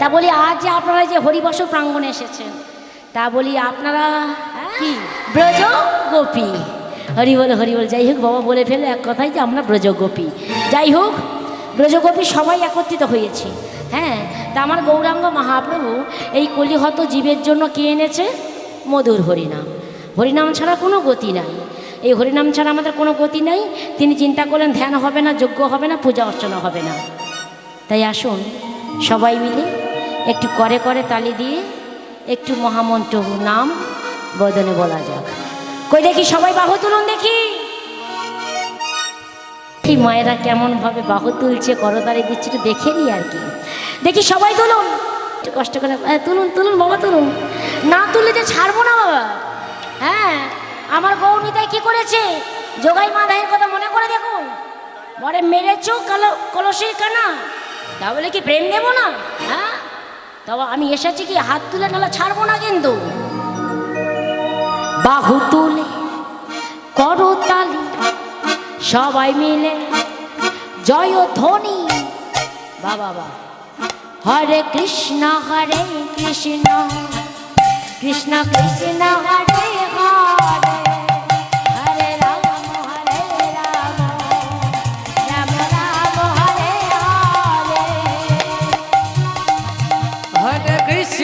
তা বলি, আজ যে আপনারা যে হরিবস প্রাঙ্গণে এসেছেন, তা বলি আপনারা কি? ব্রজ গোপী হরি বল হরি বল, যাই হোক, বাবা বলে ফেলে এক কথাই যে আমরা ব্রজ গোপী যাই হোক, ব্রজগোপী সবাই একত্রিত হয়েছে। হ্যাঁ তা আমার গৌরাঙ্গ মহাপ্রভু এই কলিহত জীবের জন্য কে এনেছে? মধুর হরিনাম। হরিনাম ছাড়া কোনো গতি নাই। এই হরিনাম ছাড়া আমাদের কোনো গতি নাই। তিনি চিন্তা করলেন, ধ্যান হবে না, যজ্ঞ হবে না, পূজা অর্চনা হবে না। তাই আসুন, সবাই মিলে একটু করে করে তালি দিয়ে একটু মহামন্ত্র নাম বদনে বলা যাক। কই দেখি সবাই বাহু তুলুন দেখি। এই মায়েরা কেমনভাবে বাহু তুলছে, করতালি দিচ্ছে, একটু দেখে নিই আর কি। দেখি সবাই তুলুন। একটু কষ্ট করে তুলুন তুলুন, বাবা, তুলুন। না তুললে যে ছাড়বো না, বাবা। হ্যাঁ আমার গৌনিতাই কি করেছে? যোগাই মাদাইয়ের কথা মনে করে দেখুন। বরে মেরেছো, কালো, কলসির কানা। তাহলে কি প্রেম দেবো না? হ্যাঁ? তবে আমি এসেছি কি হাত তুলে নাহলে ছাড়বো না কিন্তু? বাহু তুলে, করো তালি, সবাই মিলে জয় ধ্বনি। বাবা বা হরে কৃষ্ণ হরে কৃষ্ণ কৃষ্ণ কৃষ্ণ হরে হরে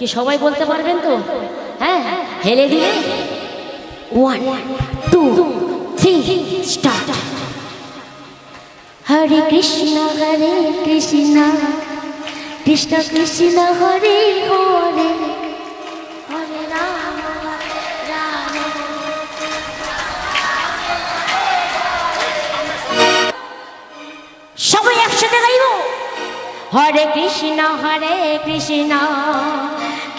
কি সবাই বলতে পারবেন তো? হ্যাঁ হেলে দিলে? One two three start Hare Krishna Hare Krishna Krishna Krishna, Hare Hare. Hare সবাই একসাথে গাইব? হরে কৃষ্ণ হরে কৃষ্ণ।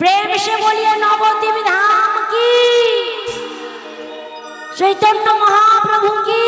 প্রেম সে বলিয়ে নবদ্বীপ ধাম চৈতন্য মহাপ্রভু কি